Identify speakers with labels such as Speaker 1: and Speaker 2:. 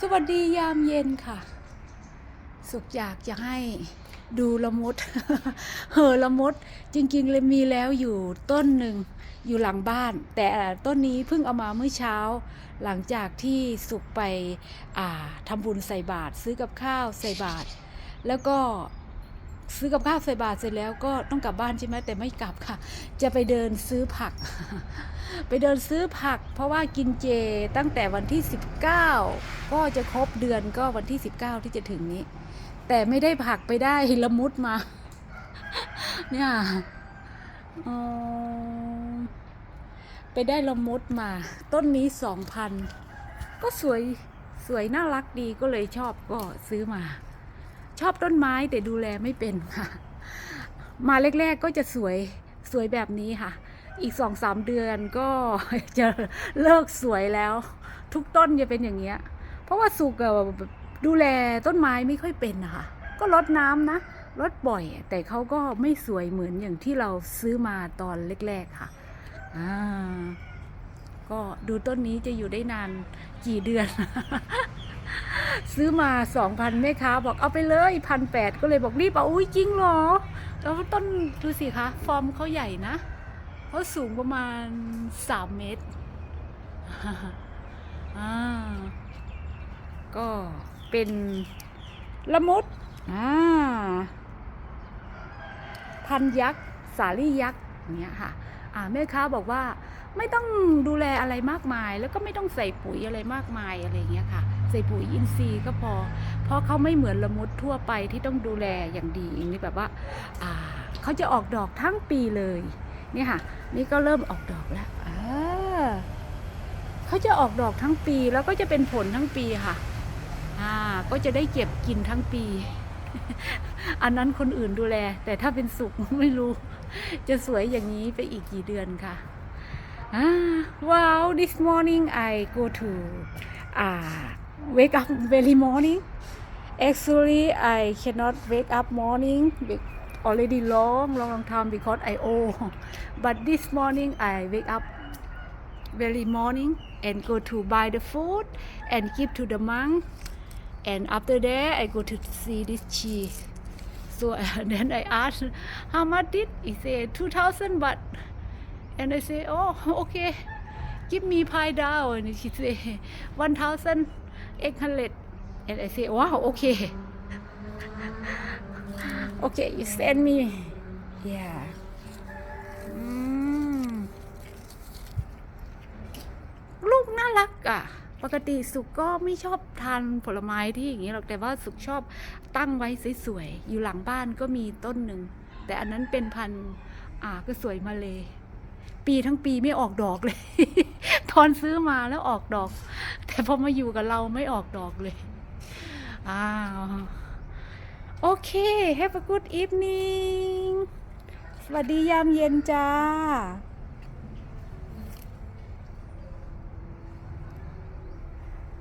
Speaker 1: สวัสดียามเย็นค่ะ สุขอยากจะให้ดูละมด เหอละมด จริงๆเลยมีแล้วอยู่ต้นหนึ่งอยู่หลังบ้าน แต่ต้นนี้เพิ่งเอามาเมื่อเช้า หลังจากที่สุกไปอ่าทำบุญใส่บาตรซื้อกับข้าวใส่บาตรแล้วก็ซื้อกับข้าวใส่บาตรเสร็จแล้วก็ต้องกลับบ้านใช่ไหมแต่ไม่กลับค่ะ จะไปเดินซื้อผัก ไปเดินซื้อผัก เพราะว่ากินเจตั้งแต่วันที่ 19 ก็จะครบเดือนก็วันที่ 19 ที่จะถึงนี้ แต่ไม่ได้ผักไปได้ละมุดมา เนี่ยอ๋อไปได้ละมุดมา ต้นนี้สองพันก็สวยสวยน่ารักดีก็เลยชอบก็ซื้อมา ชอบต้นไม้แต่ดูแลไม่เป็นค่ะ มาแรกๆก็จะสวยสวยแบบนี้ค่ะ อีกสองสามเดือนก็จะเลิกสวยแล้ว ทุกต้นจะเป็นอย่างเงี้ย เพราะว่าสุกดูแลต้นไม้ไม่ค่อยเป็นนะคะก็รดน้ำนะรดบ่อย แต่เขาก็ไม่สวยเหมือนอย่างที่เราซื้อมาตอนแรกๆค่ะอ่าก็ดูต้นนี้จะอยู่ได้นานกี่เดือน ซื้อมาสองพันแม่ค้าบอกเอาไปเลยพันแปดก็เลยบอกรีบเอาอุ้ยจริงเหรอแล้วต้นดูสิคะ ฟอร์มเขาใหญ่นะ เขาสูงประมาณสามเมตรอ่าก็เป็นละมุดอ่าพันยักษ์ สาลี่ยักษ์อย่างเงี้ยค่ะอ่าแม่ค้าบอกว่าไม่ต้องดูแลอะไรมากมาย แล้วก็ไม่ต้องใส่ปุ๋ยอะไรมากมายอะไรเงี้ยค่ะ ใส่ปุ๋ยอินทรีย์ก็พอ เพราะเขาไม่เหมือนละมุดทั่วไปที่ต้องดูแลอย่างดีอย่างนี้แบบว่าอ่าเขาจะออกดอกทั้งปีเลย นี่ค่ะ นี่ก็เริ่มออกดอกแล้วเขาจะออกดอกทั้งปีแล้วก็จะเป็นผลทั้งปีค่ะ อ่า ก็จะได้เก็บกินทั้งปี อันนั้นคนอื่นดูแล แต่ถ้าเป็นสุกไม่รู้ จะสวยอย่างนี้ไปอีกกี่เดือนค่ะอ่าว้าว this morning I go to อ่า wake up very morning actually I cannot wake up morning already long long long time because I old. But this morning I wake up very morning and go to buy the food and give to the monk. And after that I go to see this cheese. So then I asked how much did? He say 2000 baht. And I say oh okay. Give me pie down and she say 1800 and I say wow okay okay you send me yeah ลูกน่ารักอะ ปกติสุกก็ไม่ชอบทานผลไม้ที่อย่างนี้หรอก แต่ว่าสุกชอบตั้งไว้สวยๆ อยู่หลังบ้านก็มีต้นหนึ่ง แต่อันนั้นเป็นพันธุ์อ่าก็สวยมาเลย ปีทั้งปีไม่ออกดอกเลยทอนซื้อมาแล้วออกดอก แต่พอมาอยู่กับเราไม่ออกดอกเลย อ้าว โอเค have a good evening สวัสดียามเย็นจ้า